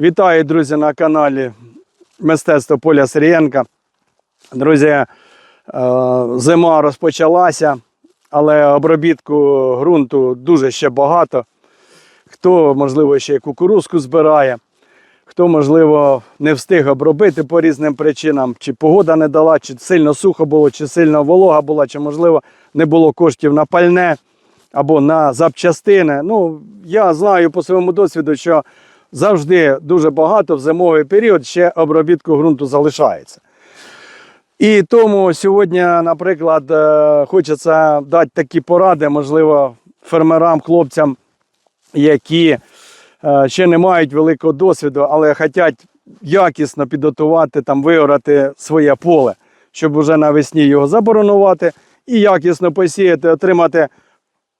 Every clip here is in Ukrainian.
Вітаю, друзі, на каналі Мистецтво Поля Сирієнка. Друзі, е, зима розпочалася, але обробітку ґрунту дуже ще багато. Хто, можливо, ще кукурузку збирає, хто, можливо, не встиг обробити по різним причинам, чи погода не дала, чи сильно сухо було, чи сильно волога була, чи, можливо, не було коштів на пальне або на запчастини. Ну, я знаю по своєму досвіду, що завжди дуже багато в зимовий період ще обробітку ґрунту залишається. І тому сьогодні, наприклад, е, хочеться дати такі поради, можливо, фермерам, хлопцям, які е, ще не мають великого досвіду, але хочуть якісно підготувати, там, виорати своє поле, щоб уже навесні його заборонувати і якісно посіяти, отримати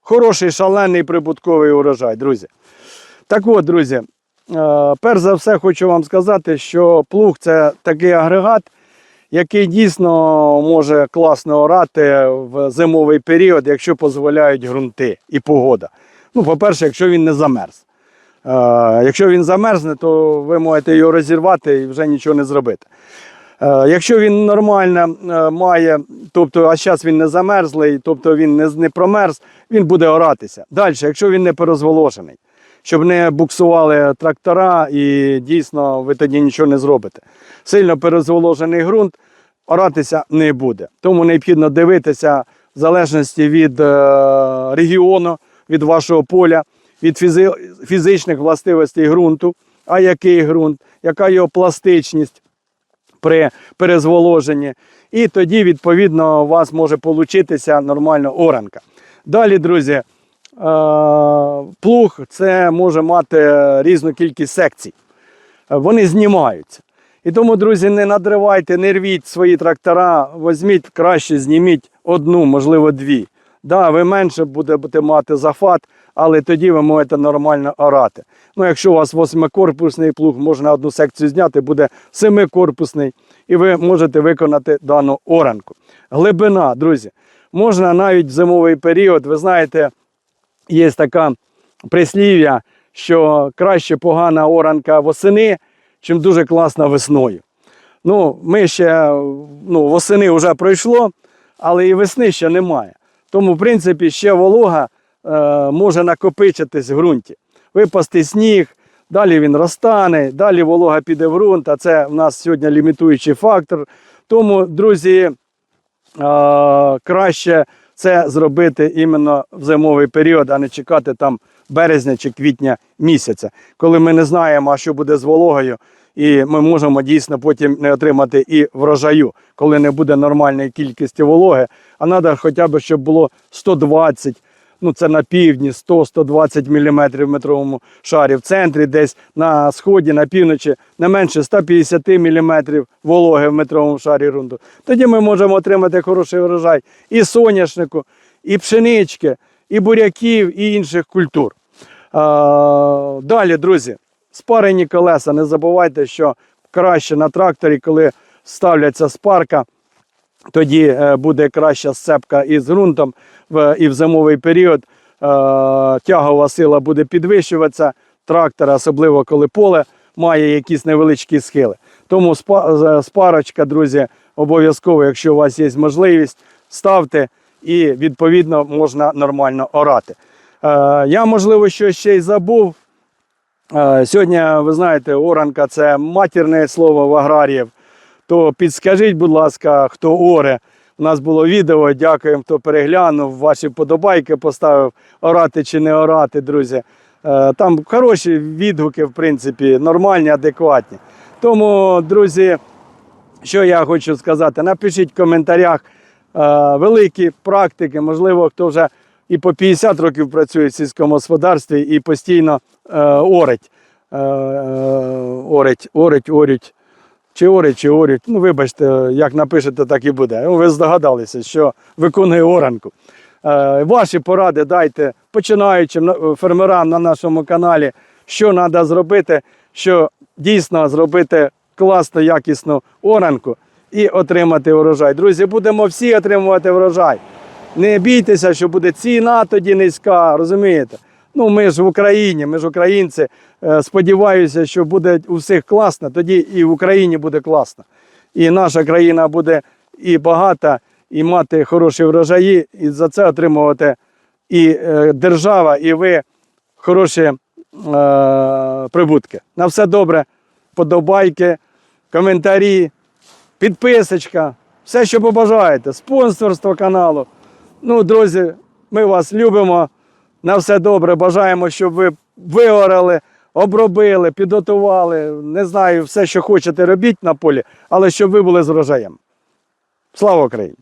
хороший шалений прибутковий урожай, друзі. Так от, друзі, перш за все хочу вам сказати, що плуг це такий агрегат, який дійсно може класно орати в зимовий період, якщо дозволяють ґрунти і погода. Ну, по-перше, якщо він не замерз. Е, Якщо він замерзне, то ви можете його розірвати і вже нічого не зробити. Е, Якщо він нормально е, має, тобто, а зараз він не замерзлий, тобто він не, промерз, він буде оратися. Далі, якщо він не перезволожений, щоб не буксували трактора і дійсно ви тоді нічого не зробите. Сильно перезволожений ґрунт оратися не буде. Тому необхідно дивитися в залежності від е, регіону, від вашого поля, від фізи, фізичних властивостей ґрунту, а який ґрунт, яка його пластичність при перезволоженні. І тоді, відповідно, у вас може получитися нормально оранка. Далі, друзі, плуг це може мати різну кількість секцій. Е, Вони знімаються. І тому, друзі, не надривайте, не рвіть свої трактора, візьміть краще, зніміть одну, можливо, дві. Да, ви менше будете мати зафат, але тоді ви можете нормально орати. Ну, якщо у вас восьмикорпусний плуг, можна одну секцію зняти, буде семикорпусний, і ви можете виконати дану оранку. Глибина, друзі, можна навіть в зимовий період, ви знаєте, є така прислів'я, що краще погана оранка восени, чим дуже класна весною. Ну, ми ще ну, восени вже пройшло, але і весни ще немає. Тому, в принципі, ще волога е, може накопичитись в ґрунті. Випасти сніг, далі він розтане, далі волога піде в ґрунт, а це в нас сьогодні лімітуючий фактор. Тому, друзі, е, краще це зробити іменно в зимовий період, а не чекати там березня чи квітня місяця, коли ми не знаємо, що буде з вологою, і ми можемо дійсно потім не отримати і врожаю, коли не буде нормальної кількості вологи. А треба хоча б, щоб було 120, ну це на півдні, 100-120 мм в метровому шарі, в центрі, десь на сході, на півночі, не менше 150 мм вологи в метровому шарі ґрунту. Тоді ми можемо отримати хороший врожай і соняшнику, і пшенички, і буряків, і інших культур. А, далі, друзі, спарені колеса. Не забувайте, що краще на тракторі, коли ставляться спарка, тоді е, буде краща сцепка із ґрунтом і в зимовий період е, тягова сила буде підвищуватися трактора, особливо коли поле має якісь невеличкі схили. Тому е, спарочка, друзі, обов'язково, якщо у вас є можливість, ставте і відповідно можна нормально орати. Я, можливо, що ще й забув. Сьогодні, ви знаєте, оранка це матірне слово в аграріїв. То підскажіть, будь ласка, хто оре. У нас було відео. Дякуємо, хто переглянув. Ваші подобайки поставив орати чи не орати, друзі. Е, Там хороші відгуки, в принципі, нормальні, адекватні. Тому, друзі, що я хочу сказати, напишіть в коментарях е, великі практики, можливо, хто вже і по 50 років працює в сільському господарстві і постійно е, орить. Орить, орить, орють. Чи орить, чи орють. Ну, вибачте, як напишете, так і буде. Ну, ви здогадалися, що виконує оранку. Е, ваші поради дайте починаючим фермерам на нашому каналі, що треба зробити, що дійсно зробити класно, якісну оранку і отримати урожай. Друзі, будемо всі отримувати врожай. Не бійтеся, що буде ціна тоді низька, розумієте? Ну, ми ж в Україні, ми ж українці, е, сподіваюся, що буде у всіх класно, тоді і в Україні буде класно. І наша країна буде і багата, і мати хороші врожаї, і за це отримувати і е, держава, і ви хороші е, прибутки. На все добре, подобайки, коментарі, підписочка, все, що побажаєте, спонсорство каналу. Ну, друзі, ми вас любимо. На все добре. Бажаємо, щоб ви вигорали, обробили, підготували. Не знаю, все, що хочете, робіть на полі, але щоб ви були з врожаєм. Слава Україні!